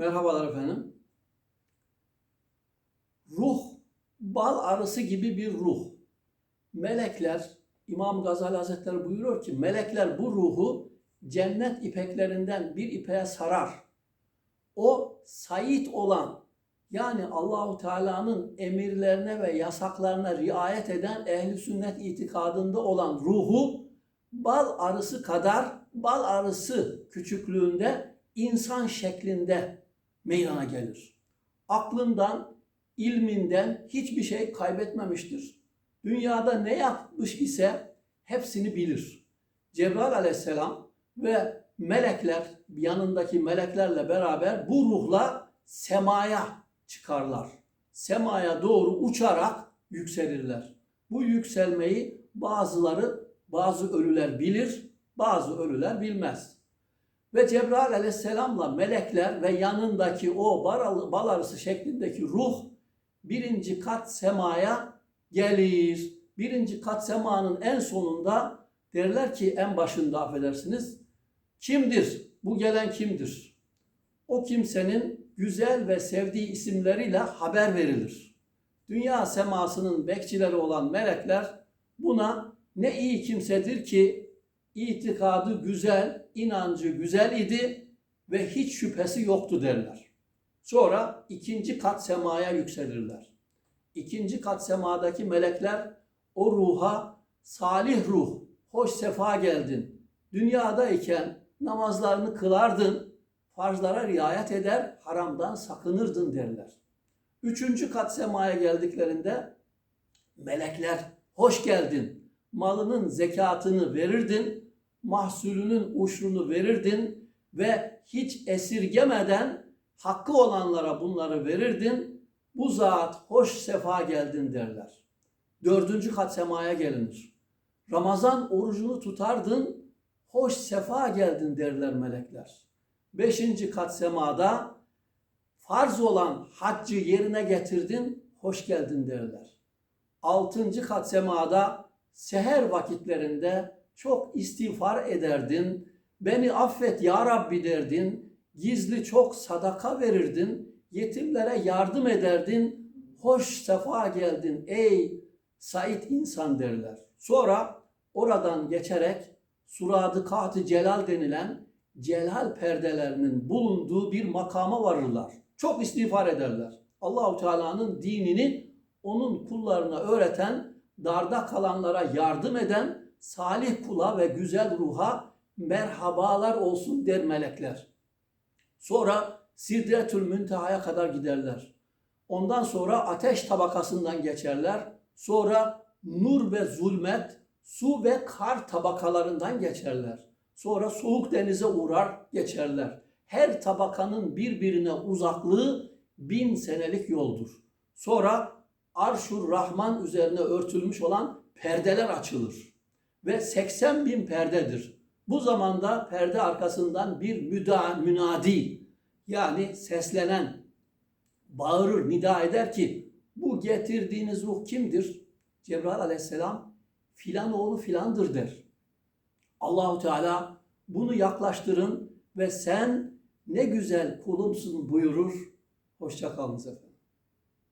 Merhabalar efendim. Ruh, bal arısı gibi bir ruh. Melekler, İmam Gazali Hazretleri buyuruyor ki, melekler bu ruhu cennet ipeklerinden bir ipeğe sarar. O sayit olan, yani Allahu Teala'nın emirlerine ve yasaklarına riayet eden ehli sünnet itikadında olan ruhu bal arısı kadar bal arısı küçüklüğünde insan şeklinde meydana gelir. Aklından, ilminden hiçbir şey kaybetmemiştir. Dünyada ne yapmış ise hepsini bilir. Cebrail aleyhisselam ve melekler, yanındaki meleklerle beraber bu ruhla semaya çıkarlar. Semaya doğru uçarak yükselirler. Bu yükselmeyi bazıları, bazı ölüler bilir, bazı ölüler bilmez. Ve Cebrail aleyhisselamla melekler ve yanındaki o bal, arısı şeklindeki ruh birinci kat semaya gelir. Birinci kat semanın en sonunda derler ki en başında affedersiniz. Kimdir? Bu gelen kimdir? O kimsenin güzel ve sevdiği isimleriyle haber verilir. Dünya semasının bekçileri olan melekler buna ne iyi kimsedir ki itikadı güzel, inancı güzel idi ve hiç şüphesi yoktu derler. Sonra ikinci kat semaya yükselirler. İkinci kat semadaki melekler o ruha salih ruh, hoş sefa geldin. Dünyadayken namazlarını kılardın, farzlara riayet eder, haramdan sakınırdın derler. Üçüncü kat semaya geldiklerinde melekler hoş geldin, malının zekatını verirdin, mahsulünün uşrunu verirdin ve hiç esirgemeden hakkı olanlara bunları verirdin. Bu zat hoş sefa geldin derler. Dördüncü kat semaya gelinir. Ramazan orucunu tutardın, hoş sefa geldin derler melekler. Beşinci kat semada farz olan haccı yerine getirdin, hoş geldin derler. Altıncı kat semada seher vakitlerinde çok istiğfar ederdin, beni affet ya Rabbi derdin, gizli çok sadaka verirdin, yetimlere yardım ederdin, hoş sefa geldin ey Said insan derler. Sonra oradan geçerek Suradı Katı Celal denilen celal perdelerinin bulunduğu bir makama varırlar. Çok istiğfar ederler. Allahu Teala'nın dinini onun kullarına öğreten, darda kalanlara yardım eden salih kula ve güzel ruha merhabalar olsun der melekler. Sonra Sidretül Münteha'ya kadar giderler. Ondan sonra ateş tabakasından geçerler. Sonra nur ve zulmet, su ve kar tabakalarından geçerler. Sonra soğuk denize uğrar geçerler. Her tabakanın birbirine uzaklığı bin senelik yoldur. Sonra Arşur Rahman üzerine örtülmüş olan perdeler açılır. Ve 80 bin perdedir. Bu zamanda perde arkasından bir müda, münadi yani seslenen bağırır, nida eder ki bu getirdiğiniz ruh kimdir? Cebrail aleyhisselam filan oğlu filandır der. Allahu Teala bunu yaklaştırın ve sen ne güzel kulumsun buyurur. Hoşça kalınız efendim.